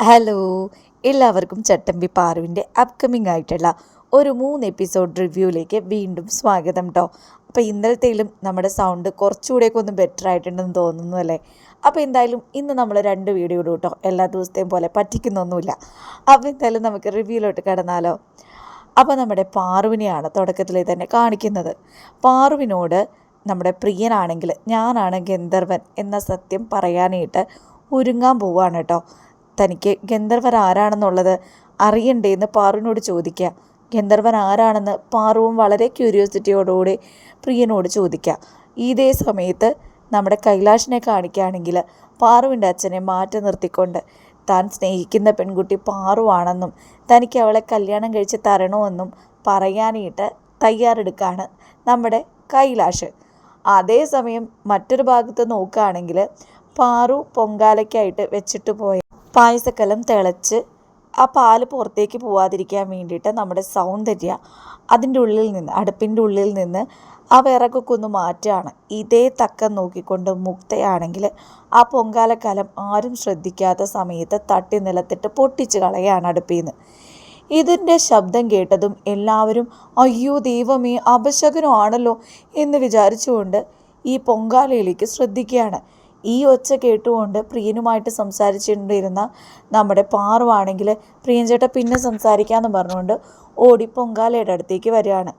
Hello എല്ലാവർക്കും ചട്ടമ്പി പാറുവിന്റെ upcoming ആയിട്ടുള്ള ഒരു മൂന്ന് എപ്പിസോഡ് റിവ്യൂയിലേക്ക് വീണ്ടും സ്വാഗതം കേട്ടോ അപ്പോൾ ഇന്നലത്തേലും നമ്മുടെ സൗണ്ട് കുറച്ചുകൂടെയൊക്കെ ഒന്ന് ബെറ്റർ ആയിട്ടുണ്ടെന്ന് തോന്നുന്നു അല്ലേ? അപ്പോൾ എന്തായാലും ഇന്ന് നമ്മൾ രണ്ട് വീഡിയോ ഇടും കേട്ടോ എല്ലാ ദിവസത്തെയും പോലെ പറ്റിക്കുന്നൊന്നുമില്ല. അപ്പോൾ എന്തായാലും നമുക്ക് റിവ്യൂയിലോട്ട് കടന്നാലോ. അപ്പോൾ നമ്മുടെ പാറുവിനെയാണ് തുടക്കത്തിൽ തന്നെ കാണിക്കുന്നത്. പാറുവിനോട് നമ്മുടെ പ്രിയനാണെങ്കിൽ ഞാനാണ് ഗന്ധർവൻ എന്ന സത്യം പറയാനായിട്ട് ഒരുങ്ങാൻ പോവുകയാണ് കേട്ടോ തനിക്ക് ഗന്ധർവൻ ആരാണെന്നുള്ളത് അറിയണ്ടേന്ന് പാറുവിനോട് ചോദിക്കുക ഗന്ധർവൻ ആരാണെന്ന് പാറുവും വളരെ ക്യൂരിയോസിറ്റിയോടുകൂടി പ്രിയനോട് ചോദിക്കുക ഇതേ സമയത്ത് നമ്മുടെ കൈലാഷിനെ കാണിക്കുകയാണെങ്കിൽ പാറുവിന്റെ അച്ഛനെ മാറ്റി നിർത്തിക്കൊണ്ട് താൻ സ്നേഹിക്കുന്ന പെൺകുട്ടി പാറുവാണെന്നും തനിക്ക് അവളെ കല്യാണം കഴിച്ച് തരണമെന്നും പറയാനായിട്ട് തയ്യാറെടുക്കുകയാണ് നമ്മുടെ കൈലാഷ്. അതേസമയം മറ്റൊരു ഭാഗത്ത് നോക്കുകയാണെങ്കിൽ പാറു പൊങ്കാലയ്ക്കായിട്ട് വെച്ചിട്ട് പോയ പായസക്കലം തിളച്ച് ആ പാൽ പുറത്തേക്ക് പോവാതിരിക്കാൻ വേണ്ടിയിട്ട് നമ്മുടെ സൗന്ദര്യ അതിന്റെ ഉള്ളിൽ നിന്ന് അടുപ്പിന്റെ ഉള്ളിൽ നിന്ന് ആ വിറകൊക്കെ ഒന്ന് മാറ്റുകയാണ്. ഇതേ തക്കം നോക്കിക്കൊണ്ട് മുക്തയാണെങ്കിൽ ആ പൊങ്കാലക്കാലം ആരും ശ്രദ്ധിക്കാത്ത സമയത്ത് തട്ടി നിലത്തിട്ട് പൊട്ടിച്ച് കളയാണ് അടുപ്പിൽ നിന്ന് ഇതിന്റെ ശബ്ദം കേട്ടതും എല്ലാവരും അയ്യോ ദൈവമേ അപശകനമാണല്ലോ എന്ന് വിചാരിച്ചുകൊണ്ട് ഈ പൊങ്കാലയിലേക്ക് ശ്രദ്ധിക്കുകയാണ്. ഈ ഒച്ച കേട്ടുകൊണ്ട് പ്രിയനുമായിട്ട് സംസാരിച്ചുകൊണ്ടിരുന്ന നമ്മുടെ പാറുവാണെങ്കിൽ പ്രിയൻ ചേട്ടൻ പിന്നെ സംസാരിക്കാമെന്ന് പറഞ്ഞുകൊണ്ട് ഓടി പൊങ്കാലയുടെ അടുത്തേക്ക് വരികയാണ്.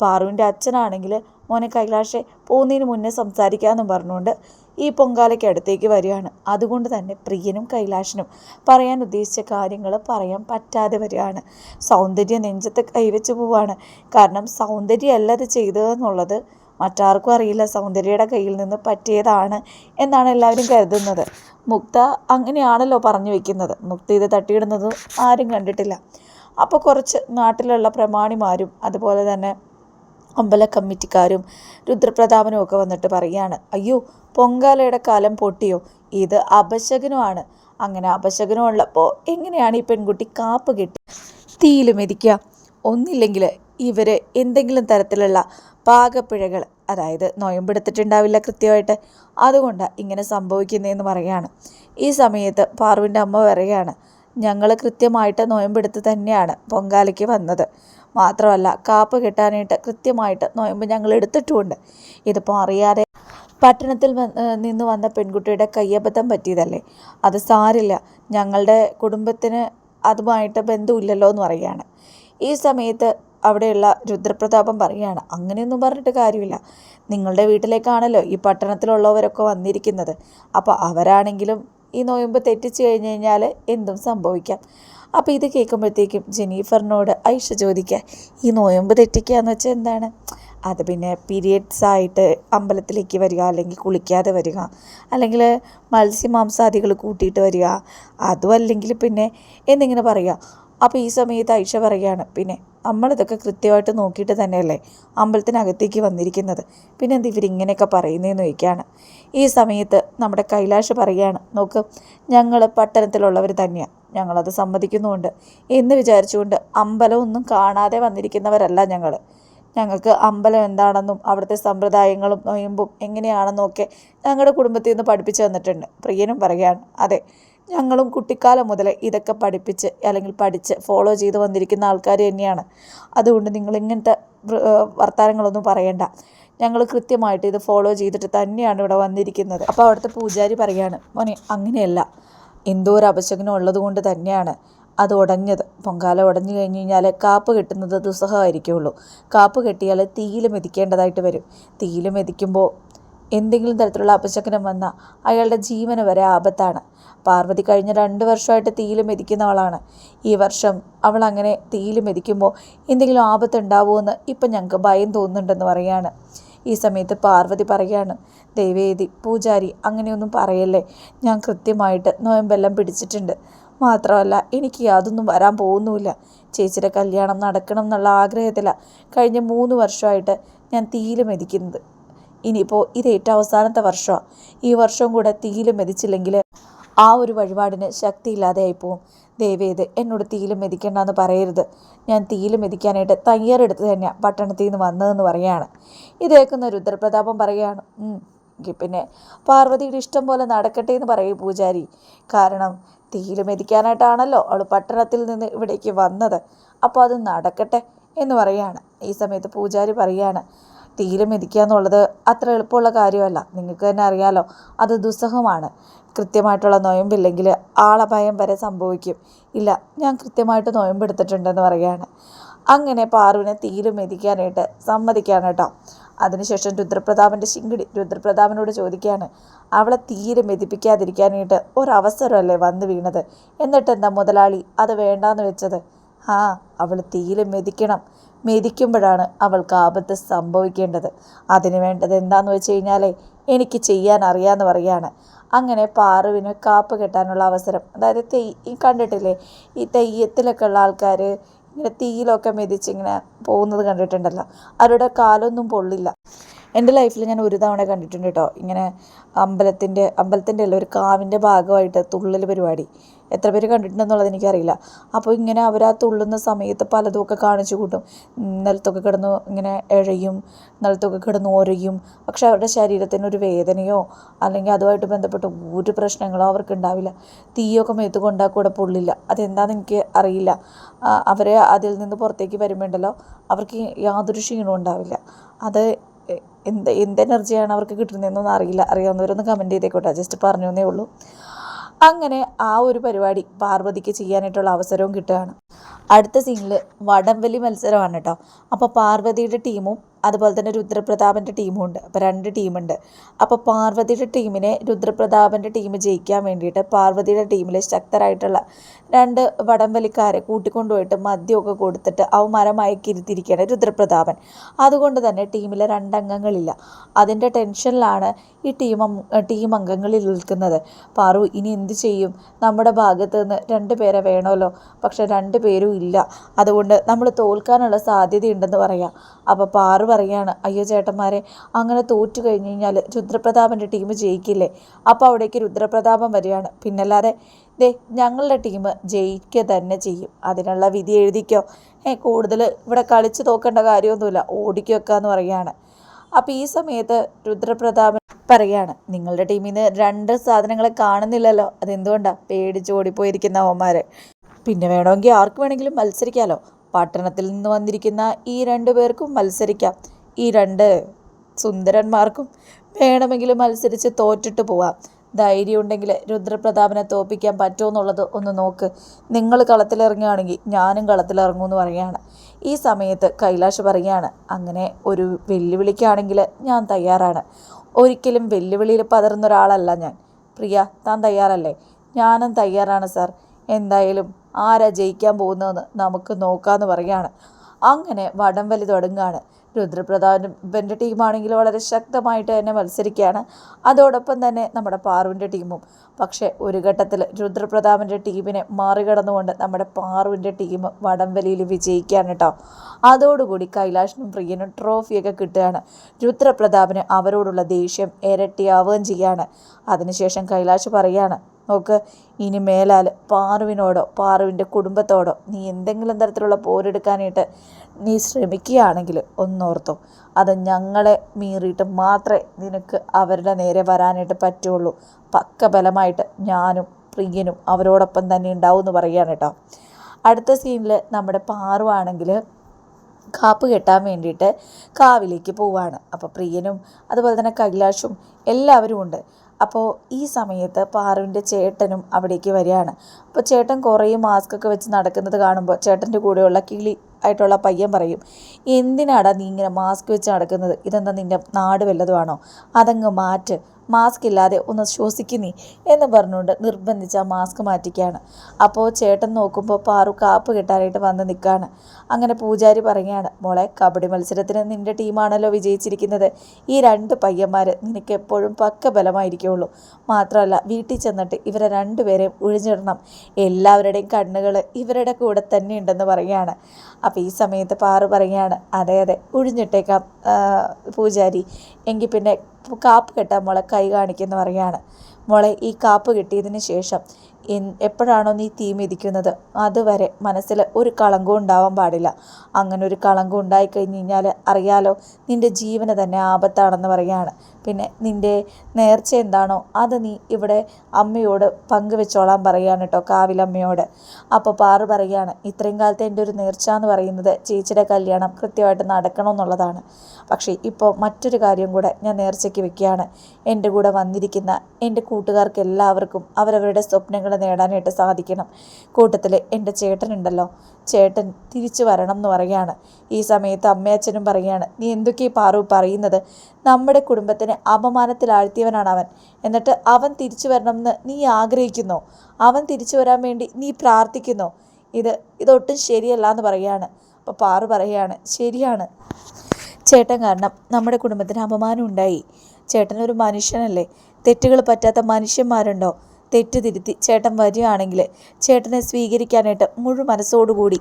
പാറുവിന്റെ അച്ഛനാണെങ്കിൽ മോനെ കൈലാഷെ പോകുന്നതിന് മുന്നേ സംസാരിക്കാമെന്ന് പറഞ്ഞുകൊണ്ട് ഈ പൊങ്കാലയ്ക്ക് അടുത്തേക്ക് വരികയാണ്. അതുകൊണ്ട് തന്നെ പ്രിയനും കൈലാഷനും പറയാൻ ഉദ്ദേശിച്ച കാര്യങ്ങൾ പറയാൻ പറ്റാതെ വരികയാണ്. സൗന്ദര്യം നെഞ്ചത്ത് കൈവച്ച് പോവാണ്. കാരണം സൗന്ദര്യമല്ല അത് ചെയ്തതെന്നുള്ളത് മറ്റാർക്കും അറിയില്ല. സൗന്ദര്യയുടെ കയ്യിൽ നിന്ന് പറ്റിയതാണ് എന്നാണ് എല്ലാവരും കരുതുന്നത്. മുക്ത അങ്ങനെയാണല്ലോ പറഞ്ഞു വെക്കുന്നത്. മുക്ത ഇത് തട്ടിയിടുന്നത് ആരും കണ്ടിട്ടില്ല. അപ്പോൾ കുറച്ച് നാട്ടിലുള്ള പ്രമാണിമാരും അതുപോലെ തന്നെ അമ്പല കമ്മിറ്റിക്കാരും രുദ്രപ്രതാപനും ഒക്കെ വന്നിട്ട് പറയുകയാണ് അയ്യോ പൊങ്കാലയുടെ കാലം പൊട്ടിയോ? ഇത് അപശകനമാണ്. അങ്ങനെ അപശകനം ഉള്ളപ്പോൾ എങ്ങനെയാണ് ഈ പെൺകുട്ടി കാപ്പ് കിട്ടി തീയിൽ മെതിക്കുക? ഒന്നില്ലെങ്കിൽ ഇവർ എന്തെങ്കിലും തരത്തിലുള്ള പാകപ്പിഴകൾ അതായത് നോയമ്പെടുത്തിട്ടുണ്ടാവില്ല കൃത്യമായിട്ട്. അതുകൊണ്ട് ഇങ്ങനെ സംഭവിക്കുന്നതെന്ന് പറയുകയാണ്. ഈ സമയത്ത് പാർവിന്റെ അമ്മ പറയുകയാണ് ഞങ്ങൾ കൃത്യമായിട്ട് നോയമ്പെടുത്ത് തന്നെയാണ് പൊങ്കാലയ്ക്ക് വന്നത്. മാത്രമല്ല കാപ്പ് കിട്ടാനായിട്ട് കൃത്യമായിട്ട് നോയമ്പ് ഞങ്ങൾ എടുത്തിട്ടുമുണ്ട്. ഇതിപ്പോൾ അറിയാതെ പട്ടണത്തിൽ നിന്ന് വന്ന പെൺകുട്ടിയുടെ കയ്യബദ്ധം പറ്റിയതല്ലേ? അത് സാരില്ല. ഞങ്ങളുടെ കുടുംബത്തിന് അതുമായിട്ട് ബന്ധമില്ലല്ലോ എന്ന് പറയുകയാണ്. ഈ സമയത്ത് അവിടെയുള്ള രുദ്രപ്രതാപം പറയുകയാണ് അങ്ങനെയൊന്നും പറഞ്ഞിട്ട് കാര്യമില്ല. നിങ്ങളുടെ വീട്ടിലേക്കാണല്ലോ ഈ പട്ടണത്തിലുള്ളവരൊക്കെ വന്നിരിക്കുന്നത്. അപ്പോൾ അവരാണെങ്കിലും ഈ നോയമ്പ് തെറ്റിച്ച് കഴിഞ്ഞ് കഴിഞ്ഞാൽ എന്തും സംഭവിക്കാം. അപ്പോൾ ഇത് കേൾക്കുമ്പോഴത്തേക്കും ജെനീഫറിനോട് ഐഷ ചോദിക്കുക ഈ നോയമ്പ് തെറ്റിക്കുക എന്ന് വെച്ചാൽ എന്താണ്? അത് പിന്നെ പീരിയഡ്സ് ആയിട്ട് അമ്പലത്തിലേക്ക് വരിക അല്ലെങ്കിൽ കുളിക്കാതെ വരിക അല്ലെങ്കിൽ മത്സ്യമാംസാദികൾ കൂട്ടിയിട്ട് വരിക അതും അല്ലെങ്കിൽ പിന്നെ എന്നിങ്ങനെ പറയുക. അപ്പോൾ ഈ സമയത്ത് ഐഷ പറയുകയാണ് പിന്നെ നമ്മളിതൊക്കെ കൃത്യമായിട്ട് നോക്കിയിട്ട് തന്നെയല്ലേ അമ്പലത്തിനകത്തേക്ക് വന്നിരിക്കുന്നത്? പിന്നെ എന്ത് ഇവരിങ്ങനെയൊക്കെ പറയുന്നതെന്ന് ചോദിക്കുകയാണ് ഈ സമയത്ത് നമ്മുടെ കൈലാഷ് പറയുകയാണ് നോക്ക് ഞങ്ങൾ പട്ടണത്തിലുള്ളവർ തന്നെയാണ് ഞങ്ങളത് സമ്മതിക്കുന്നുമുണ്ട്. എന്ന് വിചാരിച്ചുകൊണ്ട് അമ്പലമൊന്നും കാണാതെ വന്നിരിക്കുന്നവരല്ല ഞങ്ങൾ ഞങ്ങൾക്ക് അമ്പലം എന്താണെന്നും അവിടുത്തെ സമ്പ്രദായങ്ങളും നൊയമ്പും എങ്ങനെയാണെന്നും ഒക്കെ ഞങ്ങളുടെ കുടുംബത്തിൽ നിന്ന് പഠിപ്പിച്ചു തന്നിട്ടുണ്ട് പ്രിയനും പറയുകയാണ് അതെ ഞങ്ങളും കുട്ടിക്കാലം മുതൽ ഇതൊക്കെ പഠിപ്പിച്ച് അല്ലെങ്കിൽ പഠിച്ച് ഫോളോ ചെയ്ത് വന്നിരിക്കുന്ന ആൾക്കാർ തന്നെയാണ്. അതുകൊണ്ട് നിങ്ങൾ ഇങ്ങനത്തെ വർത്തമാനങ്ങളൊന്നും പറയണ്ട. ഞങ്ങൾ കൃത്യമായിട്ട് ഇത് ഫോളോ ചെയ്തിട്ട് തന്നെയാണ് ഇവിടെ വന്നിരിക്കുന്നത്. അപ്പോൾ അവിടുത്തെ പൂജാരി പറയാണ് മോനെ അങ്ങനെയല്ല. എന്തോ ഒരു അപശകനം ഉള്ളത് കൊണ്ട് തന്നെയാണ് അത് ഉടഞ്ഞത്. പൊങ്കാല ഉടഞ്ഞു കഴിഞ്ഞ് കഴിഞ്ഞാൽ കാപ്പ് കെട്ടുന്നത് ദുസ്സഹമായിരിക്കുള്ളൂ. കാപ്പ് കെട്ടിയാൽ തീയിൽ മെതിക്കേണ്ടതായിട്ട് വരും. തീയിൽ മെതിക്കുമ്പോൾ എന്തെങ്കിലും തരത്തിലുള്ള അപശകനം വന്നാൽ അയാളുടെ ജീവന് വരെ ആപത്താണ്. പാർവതി കഴിഞ്ഞ രണ്ട് വർഷമായിട്ട് തീയിൽ മെതിക്കുന്ന ആളാണ്. ഈ വർഷം അവൾ അങ്ങനെ തീയിൽ മെതിക്കുമ്പോൾ എന്തെങ്കിലും ആപത്ത് ഉണ്ടാവുമെന്ന് ഇപ്പം ഞങ്ങൾക്ക് ഭയം തോന്നുന്നുണ്ടെന്ന് പറയാണ്. ഈ സമയത്ത് പാർവതി പറയാണ് ദൈവേദി പൂജാരി അങ്ങനെയൊന്നും പറയല്ലേ? ഞാൻ കൃത്യമായിട്ട് നോയമ്പെല്ലാം പിടിച്ചിട്ടുണ്ട്. മാത്രമല്ല എനിക്ക് യാതൊന്നും വരാൻ പോകുന്നുമില്ല. ചേച്ചിയുടെ കല്യാണം നടക്കണം എന്നുള്ള ആഗ്രഹത്തിലാണ് കഴിഞ്ഞ മൂന്ന് വർഷമായിട്ട് ഞാൻ തീയിൽ മെതിക്കുന്നത്. ഇനിയിപ്പോൾ ഇത് ഏറ്റവും അവസാനത്തെ വർഷമാണ് ഈ വർഷവും കൂടെ തീയിൽ മെതിച്ചില്ലെങ്കിൽ ആ ഒരു വഴിപാടിന് ശക്തിയില്ലാതെയായി പോവും ദയവേത് എന്നോട് തീയിൽ മെതിക്കേണ്ടെന്ന് പറയരുത്. ഞാൻ തീയിൽ മെതിക്കാനായിട്ട് തയ്യാറെടുത്ത് തന്നെയാണ് പട്ടണത്തിൽ നിന്ന് വന്നതെന്ന് പറയാണ് ഇത് കേൾക്കുന്ന രുദ്രപ്രതാപം പറയുകയാണ്. പിന്നെ പാർവതിയുടെ ഇഷ്ടം പോലെ നടക്കട്ടെ എന്ന് പറയും പൂജാരി. കാരണം തീയിൽ മെതിക്കാനായിട്ടാണല്ലോ അവൾ പട്ടണത്തിൽ നിന്ന് ഇവിടേക്ക് വന്നത്. അപ്പോൾ അത് നടക്കട്ടെ എന്ന് പറയാണ്. ഈ സമയത്ത് പൂജാരി പറയാണ്. തീയിൽ മെതിക്കുക എന്നുള്ളത് അത്ര എളുപ്പമുള്ള കാര്യമല്ല. നിങ്ങൾക്ക് തന്നെ അറിയാലോ അത് ദുസ്സഹമാണ്. കൃത്യമായിട്ടുള്ള നോയമ്പില്ലെങ്കിൽ ആളഭയം വരെ സംഭവിക്കും. ഇല്ല ഞാൻ കൃത്യമായിട്ട് നൊയമ്പെടുത്തിട്ടുണ്ടെന്ന് പറയുകയാണ്. അങ്ങനെ പാറുവിനെ തീരെ മെതിക്കാനായിട്ട് സമ്മതിക്കാണ് കേട്ടോ. അതിനുശേഷം രുദ്രപ്രതാപന്റെ ശിങ്കിടി രുദ്രപ്രതാപനോട് ചോദിക്കുകയാണ് അവളെ തീരെ മെതിപ്പിക്കാതിരിക്കാനായിട്ട് ഒരവസരമല്ലേ വന്നു വീണത്? എന്നിട്ട് എന്താ മുതലാളി അത് വേണ്ടാന്ന് വെച്ചത്? ആ അവൾ തീരെ മെതിക്കണം. മെതിക്കുമ്പോഴാണ് അവൾക്ക് ആപത്ത് സംഭവിക്കേണ്ടത്. അതിന് വേണ്ടത് എന്താണെന്ന് വെച്ച് കഴിഞ്ഞാലേ എനിക്ക് ചെയ്യാൻ അറിയാമെന്ന് പറയാണ്. അങ്ങനെ പാറുവിന് കാപ്പ് കെട്ടാനുള്ള അവസരം. അതായത് തെയ് കണ്ടിട്ടില്ലേ ഈ തെയ്യത്തിലൊക്കെ ഉള്ള ആൾക്കാർ ഇങ്ങനെ തീയിലൊക്കെ മെതിച്ചിങ്ങനെ പോകുന്നത് കണ്ടിട്ടുണ്ടല്ലോ. അവരുടെ കാലൊന്നും പൊള്ളില്ല. എന്റെ ലൈഫിൽ ഞാൻ ഒരു തവണ കണ്ടിട്ടുണ്ട് കേട്ടോ. ഇങ്ങനെ അമ്പലത്തിന്റെ അമ്പലത്തിന്റെ അല്ല ഒരു കാവിന്റെ ഭാഗമായിട്ട് തുള്ളൽ പരിപാടി. എത്ര പേര് കണ്ടിട്ടുണ്ടെന്നുള്ളത് എനിക്കറിയില്ല. അപ്പോൾ ഇങ്ങനെ അവർ ആ തുള്ളുന്ന സമയത്ത് പലതുമൊക്കെ കാണിച്ചു കൂട്ടും. നിലത്തൊക്കെ കിടന്ന് ഇങ്ങനെ ഇഴയും നിലത്തൊക്കെ കിടന്ന് ഒരയും. പക്ഷെ അവരുടെ ശരീരത്തിന് ഒരു വേദനയോ അല്ലെങ്കിൽ അതുമായിട്ട് ബന്ധപ്പെട്ട ഒരു പ്രശ്നങ്ങളോ അവർക്ക് ഉണ്ടാവില്ല. തീയൊക്കെ മേത്ത് കൊണ്ടാൽ കൂടെ പൊള്ളില്ല. അതെന്താണെന്ന് എനിക്ക് അറിയില്ല. അവരെ അതിൽ നിന്ന് പുറത്തേക്ക് വരുമ്പോണ്ടല്ലോ അവർക്ക് യാതൊരു ക്ഷീണവും ഉണ്ടാവില്ല. അത് എന്ത് എന്ത് എനർജിയാണ് അവർക്ക് കിട്ടുന്നതെന്നൊന്നും അറിയില്ല. അറിയാവുന്നവരൊന്ന് കമന്റ് ചെയ്തേക്കോട്ടെ. ജസ്റ്റ് പറഞ്ഞു എന്നേ ഉള്ളൂ. അങ്ങനെ ആ ഒരു പരിപാടി പാർവതിക്ക് ചെയ്യാനായിട്ടുള്ള അവസരവും കിട്ടുകയാണ്. അടുത്ത സീനിൽ വടംവലി മത്സരമാണ് കേട്ടോ അപ്പോൾ പാർവതിയുടെ ടീമും അതുപോലെ തന്നെ രുദ്രപ്രതാപന്റെ ടീമും ഉണ്ട് അപ്പോൾ രണ്ട് ടീമുണ്ട്. അപ്പോൾ പാർവതിയുടെ ടീമിനെ രുദ്രപ്രതാപന്റെ ടീം ജയിക്കാൻ വേണ്ടിയിട്ട് പാർവതിയുടെ ടീമിലെ ശക്തരായിട്ടുള്ള രണ്ട് വടംവലിക്കാരെ കൂട്ടിക്കൊണ്ടുപോയിട്ട് മദ്യമൊക്കെ കൊടുത്തിട്ട് അവന്മാരെ മയക്കിരുത്തിയിരിക്കുകയാണ് രുദ്രപ്രതാപൻ. അതുകൊണ്ട് തന്നെ ടീമിലെ രണ്ടംഗങ്ങളില്ല. അതിന്റെ ടെൻഷനിലാണ് ഈ ടീം ടീം അംഗങ്ങളിൽ നിൽക്കുന്നത്. പാറു ഇനി എന്ത് ചെയ്യും? നമ്മുടെ ഭാഗത്ത് നിന്ന് രണ്ട് പേരെ വേണമല്ലോ. പക്ഷെ രണ്ട് പേരും ഇല്ല. അതുകൊണ്ട് നമ്മൾ തോൽക്കാനുള്ള സാധ്യതയുണ്ടെന്ന് പറയാം. അപ്പോൾ പാറു പറയാണ് അയ്യോ ചേട്ടന്മാരെ അങ്ങനെ തോറ്റു കഴിഞ്ഞു കഴിഞ്ഞാൽ രുദ്രപ്രതാപന്റെ ടീം ജയിക്കില്ലേ? അപ്പോൾ അവിടേക്ക് രുദ്രപ്രതാപം വരികയാണ്. പിന്നല്ലാതെ ദേ ഞങ്ങളുടെ ടീം ജയിക്കുക തന്നെ ചെയ്യും. അതിനുള്ള വിധി എഴുതിക്കോ. ഏ കൂടുതൽ ഇവിടെ കളിച്ച് തോക്കേണ്ട കാര്യമൊന്നുമില്ല. ഓടിക്കുക എന്ന് പറയുകയാണ് അപ്പോൾ ഈ സമയത്ത് രുദ്രപ്രതാപൻ പറയാണ് നിങ്ങളുടെ ടീമിൽ നിന്ന് രണ്ട് സാധനങ്ങളെ കാണുന്നില്ലല്ലോ. അതെന്തുകൊണ്ടാണ് പേടിച്ച് ഓടിപ്പോയിരിക്കുന്ന അവന്മാർ പിന്നെ വേണമെങ്കിൽ ആർക്ക് വേണമെങ്കിലും മത്സരിക്കാമല്ലോ പട്ടണത്തിൽ നിന്ന് വന്നിരിക്കുന്ന ഈ രണ്ടു പേർക്കും മത്സരിക്കാം. ഈ രണ്ട് സുന്ദരന്മാർക്കും വേണമെങ്കിൽ മത്സരിച്ച് തോറ്റിട്ട് പോവാം. ധൈര്യം ഉണ്ടെങ്കിൽ രുദ്രപ്രതാപനെ തോപ്പിക്കാൻ പറ്റുമോ എന്നുള്ളത് ഒന്ന് നോക്ക്. നിങ്ങൾ കളത്തിലിറങ്ങുകയാണെങ്കിൽ ഞാനും കളത്തിലിറങ്ങുമെന്ന് പറയുകയാണ്. ഈ സമയത്ത് കൈലാഷ് പറയുകയാണ് അങ്ങനെ ഒരു വെല്ലുവിളിക്കാണെങ്കിൽ ഞാൻ തയ്യാറാണ്. ഒരിക്കലും വെല്ലുവിളിയിൽ പതറുന്ന ഒരാളല്ല ഞാൻ. പ്രിയ താൻ തയ്യാറല്ലേ? ഞാനും തയ്യാറാണ് സാർ. എന്തായാലും ആരാ ജയിക്കാൻ പോകുന്നതെന്ന് നമുക്ക് നോക്കാമെന്ന് പറയുകയാണ്. അങ്ങനെ വടംവലി തുടങ്ങുകയാണ്. രുദ്രപ്രതാപന്റെ ടീമാണെങ്കിൽ വളരെ ശക്തമായിട്ട് തന്നെ മത്സരിക്കുകയാണ്. അതോടൊപ്പം തന്നെ നമ്മുടെ പാറുവിന്റെ ടീമും. പക്ഷേ ഒരു ഘട്ടത്തിൽ രുദ്രപ്രതാപന്റെ ടീമിനെ മറികടന്നുകൊണ്ട് നമ്മുടെ പാറുവിന്റെ ടീം വടംവലിയിൽ വിജയിക്കുകയാണ് കേട്ടോ. അതോടുകൂടി കൈലാഷിനും പ്രിയനും ട്രോഫിയൊക്കെ കിട്ടുകയാണ്. രുദ്രപ്രതാപന് അവരോടുള്ള ദേഷ്യം ഇരട്ടിയാവുകയും ചെയ്യാണ്. അതിനുശേഷം കൈലാഷ് പറയാണ് നോക്ക്. ഇനി മേലാൽ പാറുവിനോടോ പാറുവിന്റെ കുടുംബത്തോടോ നീ എന്തെങ്കിലും തരത്തിലുള്ള പോരെടുക്കാനായിട്ട് നീ ശ്രമിക്കുകയാണെങ്കിൽ ഒന്നോർത്തോ. അത് ഞങ്ങളെ മീറിയിട്ട് മാത്രമേ നിനക്ക് അവരുടെ നേരെ വരാനായിട്ട് പറ്റുള്ളൂ. പക്ക ബലമായിട്ട് ഞാനും പ്രിയനും അവരോടൊപ്പം തന്നെ ഉണ്ടാവും എന്ന് പറയുകയാണ് കേട്ടോ. അടുത്ത സീനിൽ നമ്മുടെ പാറുവാണെങ്കിൽ കാപ്പ് കെട്ടാൻ വേണ്ടിയിട്ട് കാവിലേക്ക് പോവാണ്. അപ്പോൾ പ്രിയനും അതുപോലെ തന്നെ കൈലാഷും എല്ലാവരും ഉണ്ട് അപ്പോൾ ഈ സമയത്ത് പാറുവിന്റെ ചേട്ടനും അവിടേക്ക് വരികയാണ്. അപ്പോൾ ചേട്ടൻ കുറേ മാസ്ക് ഒക്കെ വെച്ച് നടക്കുന്നത് കാണുമ്പോൾ ചേട്ടന്റെ കൂടെയുള്ള കിളി ആയിട്ടുള്ള പയ്യൻ പറയും എന്തിനാടാ നീ ഇങ്ങനെ മാസ്ക് വെച്ച് നടക്കുന്നത്? ഇതെന്താ നിന്റെ നാട് വല്ലതുമാണോ? അതങ്ങ് മാറ്റ്. മാസ്ക് ഇല്ലാതെ ഒന്ന് ശ്വസിക്കുന്നീ എന്ന് പറഞ്ഞുകൊണ്ട് നിർബന്ധിച്ച് ആ മാസ്ക് മാറ്റിക്കുകയാണ് അപ്പോൾ ചേട്ടൻ നോക്കുമ്പോൾ പാറു കാപ്പ് കിട്ടാനായിട്ട് വന്ന് നിൽക്കുകയാണ് അങ്ങനെ പൂജാരി പറയുകയാണ് മോളെ കബഡി മത്സരത്തിന് നിന്റെ ടീമാണല്ലോ വിജയിച്ചിരിക്കുന്നത്. ഈ രണ്ട് പയ്യന്മാർ നിനക്ക് എപ്പോഴും പക്ക ബലമായിരിക്കുള്ളൂ മാത്രമല്ല വീട്ടിൽ ചെന്നിട്ട് ഇവരെ രണ്ടുപേരെയും ഒഴിഞ്ഞിടണം. എല്ലാവരുടെയും കണ്ണുകൾ ഇവരുടെ കൂടെ തന്നെ ഉണ്ടെന്ന് പറയുകയാണ്. അപ്പോൾ ഈ സമയത്ത് പാറു പറയുകയാണ് അതെ അതെ ഒഴിഞ്ഞിട്ടേക്കാം പൂജാരി. എങ്കിൽ പിന്നെ കാപ്പ് കെട്ടാൻ മോളെ കൈ കാണിക്കുന്നു പറയുകയാണ്. മോളെ ഈ കാപ്പ് കിട്ടിയതിന് ശേഷം എപ്പോഴാണോ നീ തീ മിതിക്കുന്നത്? അതുവരെ മനസ്സിൽ ഒരു കളങ്കവും ഉണ്ടാവാൻ പാടില്ല. അങ്ങനെ ഒരു കളങ്കം ഉണ്ടായിക്കഴിഞ്ഞ് കഴിഞ്ഞാൽ അറിയാലോ നിന്റെ ജീവന് തന്നെ ആപത്താണെന്ന് പറയാണ്. പിന്നെ നിന്റെ നേർച്ച എന്താണോ അത് നീ ഇവിടെ അമ്മയോട് പങ്കുവെച്ചോളാൻ പറയാണ് കേട്ടോ കാവിലമ്മയോട്. അപ്പോൾ പാറു പറയാണ് ഇത്രയും കാലത്തെ എന്റെ ഒരു നേർച്ച എന്ന് പറയുന്നത് ചേച്ചിയുടെ കല്യാണം കൃത്യമായിട്ട് നടക്കണമെന്നുള്ളതാണ് പക്ഷേ ഇപ്പോൾ മറ്റൊരു കാര്യം കൂടെ ഞാൻ നേർച്ചയ്ക്ക് വെക്കുകയാണ്. എന്റെ കൂടെ വന്നിരിക്കുന്ന എന്റെ കൂട്ടുകാർക്ക് എല്ലാവർക്കും അവരവരുടെ സ്വപ്നങ്ങൾ നേടാനായിട്ട് സാധിക്കണം. കൂട്ടത്തിൽ എന്റെ ചേട്ടനുണ്ടല്ലോ. ചേട്ടൻ തിരിച്ചു വരണം എന്ന് പറയുകയാണ് ഈ സമയത്ത് അമ്മയച്ഛനും പറയുകയാണ് നീ എന്തൊക്കെയാ പാറു പറയുന്നത്? നമ്മുടെ കുടുംബത്തിന് അപമാനത്തിലാഴ്ത്തിയവനാണ് അവൻ. എന്നിട്ട് അവൻ തിരിച്ചു വരണമെന്ന് നീ ആഗ്രഹിക്കുന്നു. അവൻ തിരിച്ചു വരാൻ വേണ്ടി നീ പ്രാർത്ഥിക്കുന്നു. ഇത് ഇതൊട്ടും ശരിയല്ല എന്ന് പറയുകയാണ് അപ്പോൾ പാറു പറയുകയാണ് ശരിയാണ്. ചേട്ടൻ കാരണം നമ്മുടെ കുടുംബത്തിന് അപമാനം ഉണ്ടായി. ചേട്ടനൊരു മനുഷ്യനല്ലേ. തെറ്റുകൾ പറ്റാത്ത മനുഷ്യന്മാരുണ്ടോ? തെറ്റ് തിരുത്തി ചേട്ടൻ വരികയാണെങ്കിൽ ചേട്ടനെ സ്വീകരിക്കാനായിട്ട് മുഴു മനസ്സോടുകൂടി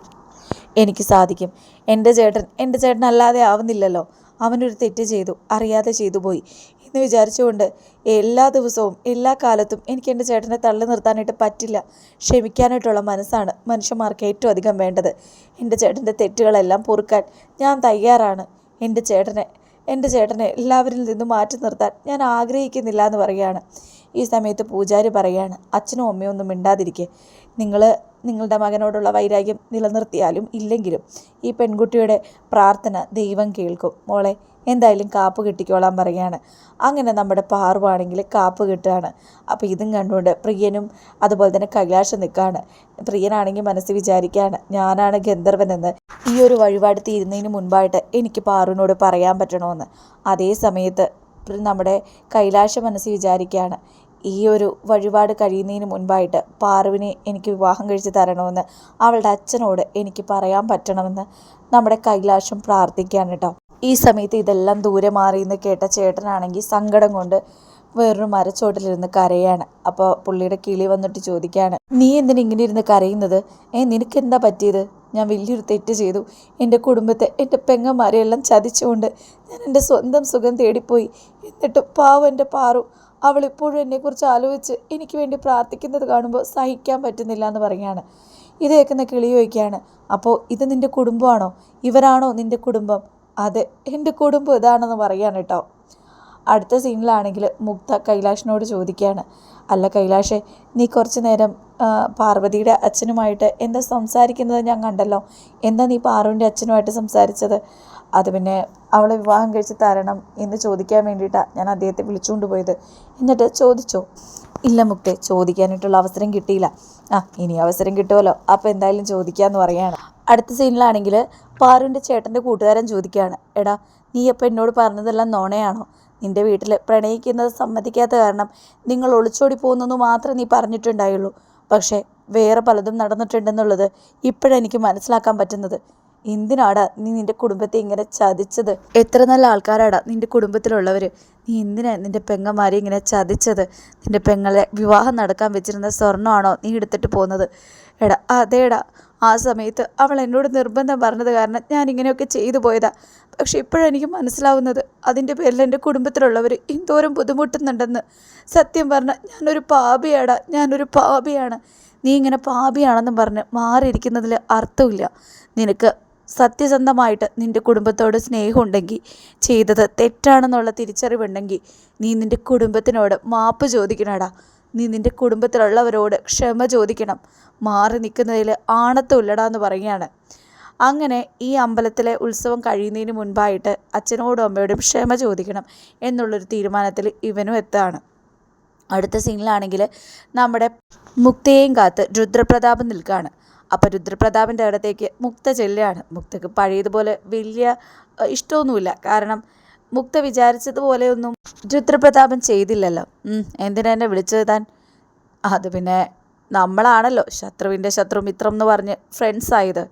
എനിക്ക് സാധിക്കും. എന്റെ ചേട്ടൻ എന്റെ ചേട്ടൻ അല്ലാതെ ആവുന്നില്ലല്ലോ. അവനൊരു തെറ്റ് ചെയ്തു അറിയാതെ ചെയ്തു പോയി. എന്ന് വിചാരിച്ചുകൊണ്ട് എല്ലാ ദിവസവും എല്ലാ കാലത്തും എനിക്ക് എന്റെ ചേട്ടനെ തള്ളി നിർത്താനായിട്ട് പറ്റില്ല. ക്ഷമിക്കാനായിട്ടുള്ള മനസ്സാണ് മനുഷ്യന്മാർക്ക് ഏറ്റവും അധികം വേണ്ടത്. എന്റെ ചേട്ടന്റെ തെറ്റുകളെല്ലാം പൊറുക്കാൻ ഞാൻ തയ്യാറാണ്. എന്റെ ചേട്ടനെ എന്റെ ചേട്ടനെ എല്ലാവരിൽ നിന്നും മാറ്റി നിർത്താൻ ഞാൻ ആഗ്രഹിക്കുന്നില്ല എന്ന് പറയുകയാണ്. ഈ സമയത്ത് പൂജാരി പറയാണ് അച്ഛനും അമ്മയും ഒന്നും മിണ്ടാതിരിക്കെ. നിങ്ങൾ നിങ്ങളുടെ മകനോടുള്ള വൈരാഗ്യം നിലനിർത്തിയാലും ഇല്ലെങ്കിലും ഈ പെൺകുട്ടിയുടെ പ്രാർത്ഥന ദൈവം കേൾക്കും. മോളെ എന്തായാലും കാപ്പ് കിട്ടിക്കോളാൻ പറയുകയാണ് അങ്ങനെ നമ്മുടെ പാർവാണെങ്കിൽ കാപ്പ് കിട്ടുകയാണ്. അപ്പോൾ ഇതും കണ്ടുകൊണ്ട് പ്രിയനും അതുപോലെ തന്നെ കൈലാഷം നിൽക്കുകയാണ്. പ്രിയനാണെങ്കിൽ മനസ്സിൽ വിചാരിക്കുകയാണ് ഞാനാണ് ഗന്ധർവനെന്ന്. ഈ ഒരു വഴിപാട് തീരുന്നതിന് മുൻപായിട്ട് എനിക്ക് പാറുവിനോട് പറയാൻ പറ്റണമെന്ന് അതേ സമയത്ത് നമ്മുടെ കൈലാഷ മനസ്സിൽ വിചാരിക്കുകയാണ് ഈ ഒരു വഴിപാട് കഴിയുന്നതിന് മുൻപായിട്ട് പാറുവിനെ എനിക്ക് വിവാഹം കഴിച്ച് തരണമെന്ന് അവളുടെ അച്ഛനോട് എനിക്ക് പറയാൻ പറ്റണമെന്ന് നമ്മുടെ കൈലാഷം പ്രാർത്ഥിക്കുകയാണ് കേട്ടോ. ഈ സമയത്ത് ഇതെല്ലാം ദൂരെ മാറി എന്ന് കേട്ട ചേട്ടനാണെങ്കിൽ സങ്കടം കൊണ്ട് വേറൊരു മരച്ചോട്ടിലിരുന്ന് കരയാണ്. അപ്പോൾ പുള്ളിയുടെ കിളി വന്നിട്ട് ചോദിക്കുകയാണ് നീ എന്തിനാ ഇങ്ങനെ ഇരുന്ന് കരയുന്നത്? ഏ നിനക്ക് എന്താ പറ്റിയത്? ഞാൻ വലിയൊരു തെറ്റ് ചെയ്തു. എന്റെ കുടുംബത്തെ എന്റെ പെങ്ങന്മാരെ എല്ലാം ചതിച്ചുകൊണ്ട് ഞാൻ എന്റെ സ്വന്തം സുഖം തേടിപ്പോയി. എന്നിട്ട് പാവം എന്റെ പാറു. അവളിപ്പോഴും എന്നെക്കുറിച്ച് ആലോചിച്ച് എനിക്ക് വേണ്ടി പ്രാർത്ഥിക്കുന്നത് കാണുമ്പോൾ സഹിക്കാൻ പറ്റുന്നില്ല എന്ന് പറയുകയാണ്. ഇത് കേൾക്കുന്ന കിളി ചോദിക്കുകയാണ് അപ്പോൾ ഇത് നിന്റെ കുടുംബമാണോ? ഇവരാണോ നിന്റെ കുടുംബം? അതെ എന്റെ കുടുംബം ഇതാണെന്ന് പറയാണ് കേട്ടോ. അടുത്ത സീനിലാണെങ്കിൽ മുക്ത കൈലാഷിനോട് ചോദിക്കുകയാണ്. അല്ല കൈലാഷേ നീ കുറച്ച് നേരം പാർവതിയുടെ അച്ഛനുമായിട്ട് എന്താ സംസാരിക്കുന്നത് ഞാൻ കണ്ടല്ലോ. എന്താ നീ പാർവിന്റെ അച്ഛനുമായിട്ട് സംസാരിച്ചത്? അത് പിന്നെ അവളെ വിവാഹം കഴിച്ച് തരണം എന്ന് ചോദിക്കാൻ വേണ്ടിയിട്ടാണ് ഞാൻ അദ്ദേഹത്തെ വിളിച്ചുകൊണ്ട് പോയത്. എന്നിട്ട് ചോദിച്ചോ ഇല്ല മുക്തെ ചോദിക്കാനായിട്ടുള്ള അവസരം കിട്ടിയില്ല. ആ ഇനി അവസരം കിട്ടുമല്ലോ. അപ്പോൾ എന്തായാലും ചോദിക്കാമെന്ന് പറയാണ്. അടുത്ത സീനിലാണെങ്കിൽ പാറുവിന്റെ ചേട്ടന്റെ കൂട്ടുകാരൻ ചോദിക്കുകയാണ് എടാ നീ അപ്പോൾ എന്നോട് പറഞ്ഞതെല്ലാം നോണയാണോ? നിന്റെ വീട്ടിൽ പ്രണയിക്കുന്നത് സമ്മതിക്കാത്ത കാരണം നിങ്ങൾ ഒളിച്ചോടി പോകുന്നെന്ന് മാത്രമേ നീ പറഞ്ഞിട്ടുണ്ടായുള്ളൂ. പക്ഷേ വേറെ പലതും നടന്നിട്ടുണ്ടെന്നുള്ളത് ഇപ്പോഴെനിക്ക് മനസ്സിലാക്കാൻ പറ്റുന്നത്. എന്തിനാടാ നീ നിന്റെ കുടുംബത്തെ ഇങ്ങനെ ചതിച്ചത്? എത്ര നല്ല ആൾക്കാരാടാ നിന്റെ കുടുംബത്തിലുള്ളവർ നീ എന്തിനാ നിന്റെ പെങ്ങന്മാരെ ഇങ്ങനെ ചതിച്ചത്? നിന്റെ പെങ്ങളെ വിവാഹം നടക്കാൻ വെച്ചിരുന്ന സ്വർണമാണോ നീ എടുത്തിട്ട് പോകുന്നത് എടാ അതേടാ. ആ സമയത്ത് അവൾ എന്നോട് നിർബന്ധം പറഞ്ഞത് കാരണം ഞാൻ ഇങ്ങനെയൊക്കെ ചെയ്തു പോയതാ. പക്ഷെ ഇപ്പോഴെനിക്ക് മനസ്സിലാവുന്നത് അതിന്റെ പേരിൽ എന്റെ കുടുംബത്തിലുള്ളവർ എന്തോരം ബുദ്ധിമുട്ടുന്നുണ്ടെന്ന്. സത്യം പറഞ്ഞാൽ ഞാനൊരു പാപിയാടാ. ഞാനൊരു പാപിയാണ്. നീ ഇങ്ങനെ പാപിയാണെന്ന് പറഞ്ഞ് മാറിയിരിക്കുന്നതിൽ അർത്ഥമില്ല. നിനക്ക് സത്യസന്ധമായിട്ട് നിന്റെ കുടുംബത്തോട് സ്നേഹമുണ്ടെങ്കിൽ ചെയ്തത് തെറ്റാണെന്നുള്ള തിരിച്ചറിവുണ്ടെങ്കിൽ നീ നിന്റെ കുടുംബത്തിനോട് മാപ്പ് ചോദിക്കണടാ. നീ നിന്റെ കുടുംബത്തിലുള്ളവരോട് ക്ഷമ ചോദിക്കണം. മാറി നിൽക്കുന്നതിൽ ആണത്തമില്ലടാ എന്ന് പറയുകയാണ്. അങ്ങനെ ഈ അമ്പലത്തിലെ ഉത്സവം കഴിയുന്നതിന് മുൻപായിട്ട് അച്ഛനോടും അമ്മയോടും ക്ഷമ ചോദിക്കണം എന്നുള്ളൊരു തീരുമാനത്തിൽ ഇവനും എത്താണ് അടുത്ത സീനിലാണെങ്കിൽ നമ്മുടെ മുക്തയെയും കാത്ത് രുദ്രപ്രതാപം നിൽക്കുകയാണ്. അപ്പോൾ രുദ്രപ്രതാപിന്റെ അടുത്തേക്ക് മുക്ത ചെല്ലുകയാണ്. മുക്തക്ക് പഴയതുപോലെ വലിയ ഇഷ്ടമൊന്നുമില്ല. കാരണം മുക്ത വിചാരിച്ചതുപോലെയൊന്നും രുദ്രപ്രതാപൻ ചെയ്തില്ലല്ലോ. എന്തിനാ എന്നെ വിളിച്ചത് താൻ? അത് പിന്നെ നമ്മളാണല്ലോ ശത്രുവിന്റെ ശത്രു മിത്രം എന്ന് പറഞ്ഞ് ഫ്രണ്ട്സ് ആയത്.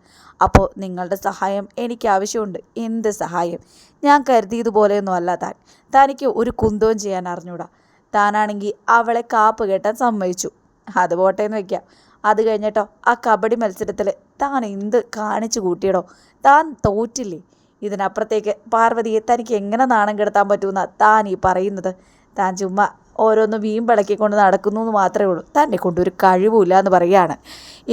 അപ്പോൾ നിങ്ങളുടെ സഹായം എനിക്ക് ആവശ്യമുണ്ട്. എന്ത് സഹായം? ഞാൻ കരുതിയതുപോലെയൊന്നും അല്ല താൻ. തനിക്ക് ഒരു കുന്തവും ചെയ്യാൻ അറിഞ്ഞൂടാ. താനാണെങ്കിൽ അവളെ കാപ്പ് കെട്ടാൻ സമ്മതിച്ചു. അത് പോട്ടെ എന്ന് വെക്കാം. അത് കഴിഞ്ഞിട്ടോ ആ കബഡി മത്സരത്തിൽ താൻ എന്ത് കാണിച്ചു കൂട്ടിയടോ? താൻ തോറ്റില്ലേ? ഇതിനപ്പുറത്തേക്ക് പാർവതിയെ തനിക്ക് എങ്ങനെ നാണം കെടുത്താൻ പറ്റുമെന്ന താൻ ഈ പറയുന്നത്. താൻ ചുമ്മാ ഓരോന്ന് വീമ്പിളക്കിക്കൊണ്ട് നടക്കുന്നു എന്ന് മാത്രമേ ഉള്ളൂ. തന്നെ കൊണ്ടൊരു കഴിവുമില്ല എന്ന് പറയുകയാണ്.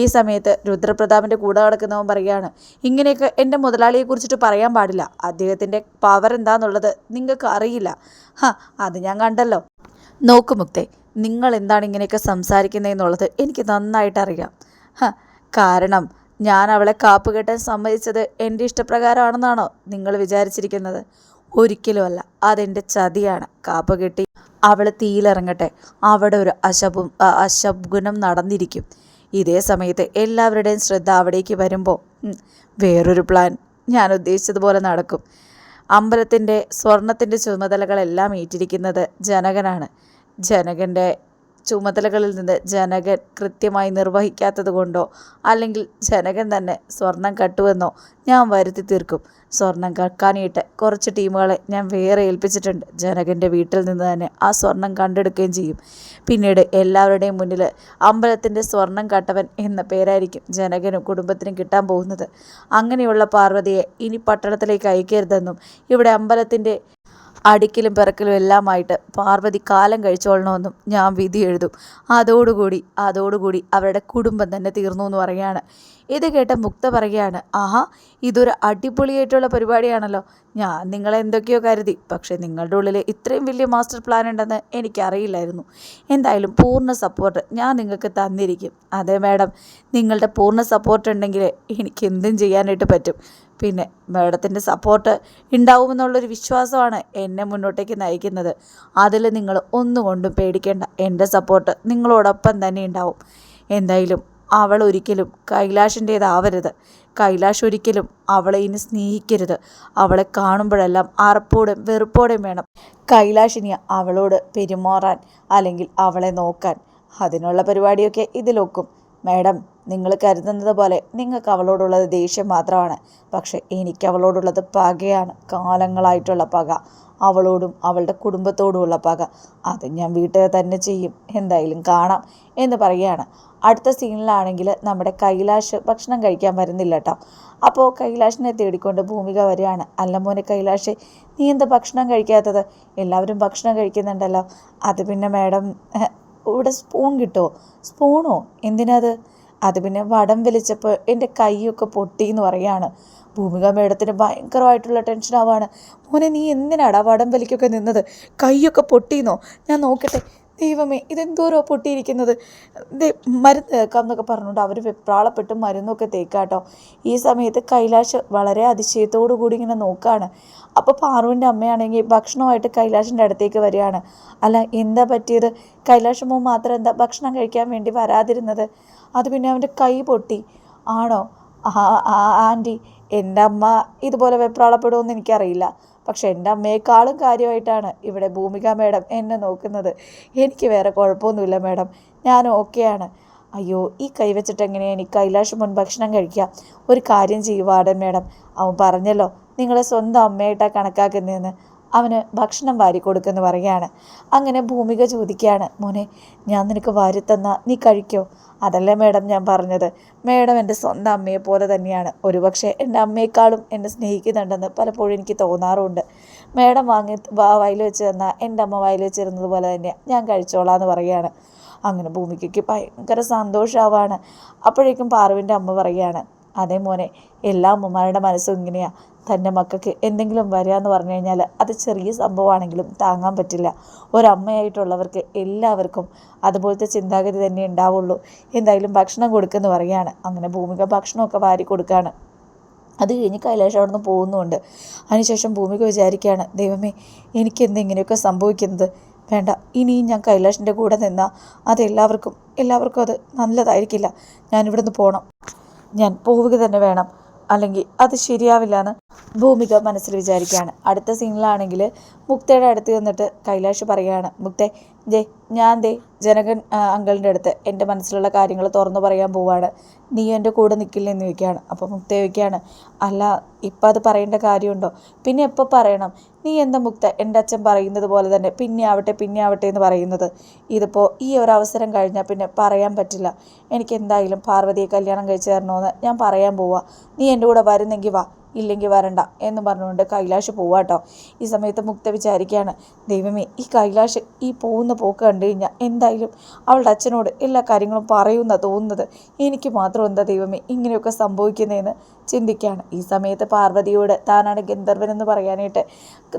ഈ സമയത്ത് രുദ്രപ്രതാപിന്റെ കൂടെ നടക്കുന്നവൻ പറയുകയാണ് ഇങ്ങനെയൊക്കെ എന്റെ മുതലാളിയെ കുറിച്ചിട്ട് പറയാൻ പാടില്ല. അദ്ദേഹത്തിന്റെ പവർ എന്താണെന്നുള്ളത് നിങ്ങൾക്ക് അറിയില്ല ഹാ അത് ഞാൻ കണ്ടല്ലോ. നോക്കു മുക്തേ നിങ്ങൾ എന്താണ് ഇങ്ങനെയൊക്കെ സംസാരിക്കുന്നതെന്നുള്ളത് എനിക്ക് നന്നായിട്ട് അറിയാം കാരണം ഞാൻ അവളെ കാപ്പ് കെട്ടാൻ സമ്മതിച്ചത് എന്റെ ഇഷ്ടപ്രകാരമാണെന്നാണോ നിങ്ങൾ വിചാരിച്ചിരിക്കുന്നത്? ഒരിക്കലുമല്ല. അതെന്റെ ചതിയാണ്. കാപ്പ് കെട്ടി അവൾ തീയിലിറങ്ങട്ടെ. അവിടെ ഒരു അശബും അശബ്ഗുണം നടന്നിരിക്കും. ഇതേ സമയത്ത് എല്ലാവരുടെയും ശ്രദ്ധ അവിടേക്ക് വരുമ്പോൾ വേറൊരു പ്ലാൻ ഞാൻ ഉദ്ദേശിച്ചതുപോലെ നടക്കും. അമ്പലത്തിന്റെ സ്വർണത്തിന്റെ ചുമതലകളെല്ലാം ഏറ്റിരിക്കുന്നത് ജനകനാണ്. ജനകന്റെ ചുമതലകളിൽ നിന്ന് ജനകൻ കൃത്യമായി നിർവഹിക്കാത്തത് കൊണ്ടോ അല്ലെങ്കിൽ ജനകൻ തന്നെ സ്വർണം കട്ടുവെന്നോ ഞാൻ വരുത്തി തീർക്കും. സ്വർണം കക്കാനായിട്ട് കുറച്ച് ടീമുകളെ ഞാൻ വേറെ ഏൽപ്പിച്ചിട്ടുണ്ട്. ജനകന്റെ വീട്ടിൽ നിന്ന് തന്നെ ആ സ്വർണം കണ്ടെടുക്കുകയും ചെയ്യും. പിന്നീട് എല്ലാവരുടെയും മുന്നിൽ അമ്പലത്തിന്റെ സ്വർണം കട്ടവൻ എന്ന പേരായിരിക്കും ജനകനും കുടുംബത്തിനും കിട്ടാൻ പോകുന്നത്. അങ്ങനെയുള്ള പാർവതിയെ ഇനി പട്ടണത്തിലേക്ക് അയക്കരുതെന്നും ഇവിടെ അമ്പലത്തിന്റെ അടിക്കലും പിറക്കലും എല്ലാമായിട്ട് പാർവതി കാലം കഴിച്ചോളണമെന്നും ഞാൻ വിധി എഴുതും. അതോടുകൂടി അതോടുകൂടി അവരുടെ കുടുംബം തന്നെ തീർന്നു എന്ന് പറയാണ് ഇത് കേട്ട മുക്ത പറയുകയാണ് ആഹാ ഇതൊരു അടിപൊളിയായിട്ടുള്ള പരിപാടിയാണല്ലോ. ഞാൻ നിങ്ങളെ എന്തൊക്കെയോ കരുതി പക്ഷേ നിങ്ങളുടെ ഉള്ളിൽ ഇത്രയും വലിയ മാസ്റ്റർ പ്ലാൻ ഉണ്ടെന്ന് എനിക്കറിയില്ലായിരുന്നു. എന്തായാലും പൂർണ സപ്പോർട്ട് ഞാൻ നിങ്ങൾക്ക് തന്നിരിക്കും. അതെ മാഡം നിങ്ങളുടെ പൂർണ സപ്പോർട്ട് ഉണ്ടെങ്കിൽ എനിക്ക് എന്തും ചെയ്യാനായിട്ട് പറ്റും. പിന്നെ മാഡത്തിന്റെ സപ്പോർട്ട് ഉണ്ടാവുമെന്നുള്ളൊരു വിശ്വാസമാണ് എന്നെ മുന്നോട്ടേക്ക് നയിക്കുന്നത്. അതിൽ നിങ്ങൾ ഒന്നുകൊണ്ടും പേടിക്കേണ്ട. എന്റെ സപ്പോർട്ട് നിങ്ങളോടൊപ്പം തന്നെ ഉണ്ടാവും എന്തായാലും അവൾ ഒരിക്കലും കൈലാഷിന്റേതാവരുത്. കൈലാഷ് ഒരിക്കലും അവളെ ഇനി സ്നേഹിക്കരുത്. അവളെ കാണുമ്പോഴെല്ലാം അറപ്പോടും വെറുപ്പോടും വേണം കൈലാഷിനി അവളോട് പെരുമാറാൻ അല്ലെങ്കിൽ അവളെ നോക്കാൻ. അതിനുള്ള പരിപാടിയൊക്കെ ഇതിലൊക്കും. മാഡം നിങ്ങൾ കരുതുന്നത് പോലെ നിങ്ങൾക്ക് അവളോടുള്ളത് ദേഷ്യം മാത്രമാണ്. പക്ഷേ എനിക്ക് അവളോടുള്ളത് പകയാണ്. കാലങ്ങളായിട്ടുള്ള പക. അവളോടും അവളുടെ കുടുംബത്തോടുമുള്ള പക. അത് ഞാൻ വീട്ടിൽ തന്നെ ചെയ്യും. എന്തായാലും കാണാം എന്ന് പറയുകയാണ്. അടുത്ത സീനിലാണെങ്കിൽ നമ്മുടെ കൈലാഷ് ഭക്ഷണം കഴിക്കാൻ വരുന്നില്ല കേട്ടോ. അപ്പോൾ കൈലാഷിനെ തേടിക്കൊണ്ട് ഭൂമിക വരികയാണ്. അല്ല മോനെ കൈലാഷ് നീ എന്താ ഭക്ഷണം കഴിക്കാത്തത്? എല്ലാവരും ഭക്ഷണം കഴിക്കുന്നുണ്ടല്ലോ. അത് പിന്നെ മാഡം ഇവിടെ സ്പൂൺ കിട്ടുമോ? സ്പൂണോ? എന്തിനത്? അത് പിന്നെ വടം വലിച്ചപ്പോൾ എന്റെ കൈയൊക്കെ പൊട്ടി എന്ന് പറയാണ്. ഭൂമിക മേഡത്തിന് ഭയങ്കരമായിട്ടുള്ള ടെൻഷൻ ആവാണ്. മോനെ നീ എന്തിനാടാ വടം വലിക്കൊക്കെ നിന്നത്? കൈയൊക്കെ പൊട്ടിയെന്നോ ഞാൻ നോക്കട്ടെ. ദൈവമേ ഇതെന്തോരോ പൊട്ടിയിരിക്കുന്നത്. മരുന്ന് തേക്കാം എന്നൊക്കെ പറഞ്ഞുകൊണ്ട് അവർ വെപ്രാളപ്പെട്ട് മരുന്നൊക്കെ തേക്കാട്ടോ. ഈ സമയത്ത് കൈലാഷ് വളരെ അതിശയത്തോടു കൂടി ഇങ്ങനെ നോക്കുകയാണ് അപ്പോൾ പാറുവിന്റെ അമ്മയാണെങ്കിൽ ഭക്ഷണമായിട്ട് കൈലാഷിന്റെ അടുത്തേക്ക് വരികയാണ്. അല്ല എന്താ പറ്റിയത്? കൈലാഷമോ മാത്രം എന്താ ഭക്ഷണം കഴിക്കാൻ വേണ്ടി വരാതിരുന്നത്? അത് പിന്നെ അവന്റെ കൈ പൊട്ടി. ആണോ? ആ ആന്റി എന്റെ അമ്മ ഇതുപോലെ വെപ്രാളപ്പെടുമെന്ന് എനിക്കറിയില്ല. പക്ഷെ എന്റെ അമ്മയെക്കാളും കാര്യമായിട്ടാണ് ഇവിടെ ഭൂമിക മേഡം എന്നെ നോക്കുന്നത്. എനിക്ക് വേറെ കുഴപ്പമൊന്നുമില്ല മേഡം. ഞാൻ ഓക്കെയാണ്. അയ്യോ ഈ കൈ വെച്ചിട്ട് എങ്ങനെയാണ് എനിക്ക് കൈലാഷ് മുൻ ഭക്ഷണം കഴിക്കുക? ഒരു കാര്യം ചെയ്യുവാടൻ മേഡം. അവൻ പറഞ്ഞല്ലോ നിങ്ങളെ സ്വന്തം അമ്മയായിട്ടാണ് കണക്കാക്കുന്നതെന്ന്. അവന് ഭക്ഷണം വാരി കൊടുക്കുമെന്ന് പറയുകയാണ്. അങ്ങനെ ഭൂമിക ചോദിക്കുകയാണ് മോനെ ഞാൻ നിനക്ക് വാരിത്തന്ന നീ കഴിക്കോ? അതല്ലേ മേഡം ഞാൻ പറഞ്ഞത്. മേഡം എന്റെ സ്വന്തം അമ്മയെ പോലെ തന്നെയാണ്. ഒരുപക്ഷെ എന്റെ അമ്മയെക്കാളും എന്നെ സ്നേഹിക്കുന്നുണ്ടെന്ന് പലപ്പോഴും എനിക്ക് തോന്നാറുണ്ട്. മേഡം വാങ്ങി വയൽ വെച്ച് തന്ന എന്റെ അമ്മ വയൽ വെച്ചിരുന്നത് പോലെ തന്നെയാണ് ഞാൻ കഴിച്ചോളാം എന്ന് പറയുകയാണ്. അങ്ങനെ ഭൂമികയ്ക്ക് ഭയങ്കര സന്തോഷമാവാണ് അപ്പോഴേക്കും പാറുവിന്റെ അമ്മ പറയുകയാണ് അതേ മോനെ എല്ലാ അമ്മമാരുടെ മനസ്സും ഇങ്ങനെയാണ് തന്റെ മക്കൾക്ക് എന്തെങ്കിലും വരിക എന്ന് പറഞ്ഞു കഴിഞ്ഞാൽ അത് ചെറിയ സംഭവമാണെങ്കിലും താങ്ങാൻ പറ്റില്ല. ഒരമ്മയായിട്ടുള്ളവർക്ക് എല്ലാവർക്കും അതുപോലത്തെ ചിന്താഗതി തന്നെ ഉണ്ടാവുള്ളൂ. എന്തായാലും ഭക്ഷണം കൊടുക്കുമെന്ന് പറയുകയാണ്. അങ്ങനെ ഭൂമിക ഭക്ഷണമൊക്കെ വാരി കൊടുക്കുകയാണ്. അത് കഴിഞ്ഞ് കൈലാഷ് അവിടെ നിന്ന് പോകുന്നുമുണ്ട്. അതിനുശേഷം ഭൂമിക വിചാരിക്കുകയാണ് ദൈവമേ എനിക്ക് ഇങ്ങനെയൊക്കെ സംഭവിക്കുന്നത്? വേണ്ട ഇനിയും ഞാൻ കൈലാഷിന്റെ കൂടെ നിന്നാൽ അത് എല്ലാവർക്കും എല്ലാവർക്കും അത് നല്ലതായിരിക്കില്ല. ഞാൻ ഇവിടുന്ന് പോകണം ഞാൻ പോവുക തന്നെ വേണം. അല്ലെങ്കിൽ അത് ശരിയാവില്ല എന്ന് ഭൂമിക മനസ്സിൽ വിചാരിക്കുകയാണ്. അടുത്ത സീനിലാണെങ്കിൽ മുക്തയുടെ അടുത്ത് ചെന്നിട്ട് കൈലാഷ് പറയുകയാണ് മുക്തെ ദേ ഞാൻ ദേ ജനകൻ അങ്കിളിന്റെ അടുത്ത് എന്റെ മനസ്സിലുള്ള കാര്യങ്ങൾ തുറന്നു പറയാൻ പോവാണ്. നീ എന്റെ കൂടെ നിൽക്കില്ലെന്ന് ചോദിക്കുകയാണ്. അപ്പോൾ മുക്ത ചോദിക്കുകയാണ് അല്ല ഇപ്പം അത് പറയേണ്ട കാര്യമുണ്ടോ? പിന്നെ എപ്പോൾ പറയണം? നീ എന്താ മുക്ത? എന്റെ അച്ഛൻ പറയുന്നത് പോലെ തന്നെ പിന്നെ ആവട്ടെ പിന്നെ ആവട്ടെ എന്ന് പറയുന്നത്. ഇതിപ്പോൾ ഈ ഒരു അവസരം കഴിഞ്ഞാൽ പിന്നെ പറയാൻ പറ്റില്ല. എനിക്ക് എന്തായാലും പാർവതിയെ കല്യാണം കഴിച്ചു തരണമെന്ന് ഞാൻ പറയാൻ പോവാ. നീ എന്റെ കൂടെ വരുന്നെങ്കിൽ വാ. ഇല്ലെങ്കിൽ വരണ്ട എന്ന് പറഞ്ഞുകൊണ്ട് കൈലാഷ് പോവാട്ടോ ഈ സമയത്ത് മുക്ത വിചാരിക്കുകയാണ് ദൈവമേ ഈ കൈലാഷ് ഈ പോകുന്ന പോക്ക് കണ്ടു കഴിഞ്ഞാൽ എന്തായാലും അവളുടെ അച്ഛനോട് എല്ലാ കാര്യങ്ങളും പറയുന്ന തോന്നുന്നത്. എനിക്ക് മാത്രം എന്താ ദൈവമേ ഇങ്ങനെയൊക്കെ സംഭവിക്കുന്നതെന്ന് ചിന്തിക്കുകയാണ്. ഈ സമയത്ത് പാർവതിയോട് താനാണ് ഗന്ധർവനെന്ന് പറയാനായിട്ട്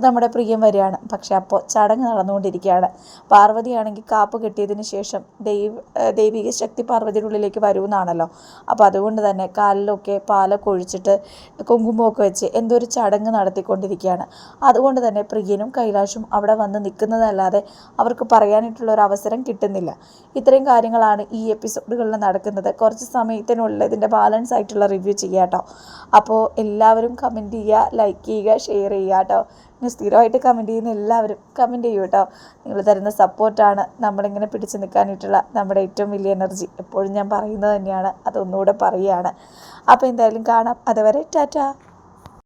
നമ്മുടെ പ്രിയം വരികയാണ്. പക്ഷെ അപ്പോൾ ചടങ്ങ് നടന്നുകൊണ്ടിരിക്കുകയാണ്. പാർവതിയാണെങ്കിൽ കാപ്പ് കെട്ടിയതിന് ശേഷം ദൈവ ദൈവിക ശക്തി പാർവതിയുടെ ഉള്ളിലേക്ക് വരുമെന്നാണല്ലോ. അപ്പോൾ അതുകൊണ്ട് തന്നെ കാലിലൊക്കെ പാലൊക്കെ ഒഴിച്ചിട്ട് കുങ്കുമമൊക്കെ വെച്ച് എന്തോ ഒരു ചടങ്ങ് നടത്തിക്കൊണ്ടിരിക്കുകയാണ്. അതുകൊണ്ട് തന്നെ പ്രിയനും കൈലാഷും അവിടെ വന്ന് നിൽക്കുന്നതല്ലാതെ അവർക്ക് പറയാനായിട്ടുള്ള ഒരു അവസരം കിട്ടുന്നില്ല. ഇത്രയും കാര്യങ്ങളാണ് ഈ എപ്പിസോഡുകളിൽ നടക്കുന്നത്. കുറച്ച് സമയത്തിനുള്ളിൽ ഇതിന്റെ ബാലൻസ് ആയിട്ടുള്ള റിവ്യൂ ചെയ്യാം കേട്ടോ. അപ്പോൾ എല്ലാവരും കമന്റ് ചെയ്യുക ലൈക്ക് ചെയ്യുക ഷെയർ ചെയ്യുക കേട്ടോ പിന്നെ സ്ഥിരമായിട്ട് കമന്റ് ചെയ്യുന്ന എല്ലാവരും കമന്റ് ചെയ്യൂ കേട്ടോ നിങ്ങൾ തരുന്ന സപ്പോർട്ടാണ് നമ്മളിങ്ങനെ പിടിച്ചു നിൽക്കാനായിട്ടുള്ള നമ്മുടെ ഏറ്റവും വലിയ എനർജി എപ്പോഴും ഞാൻ പറയുന്നത് തന്നെയാണ് അതൊന്നുകൂടെ പറയുകയാണ്. അപ്പോൾ എന്തായാലും കാണാം. അതുവരെ ടാറ്റ.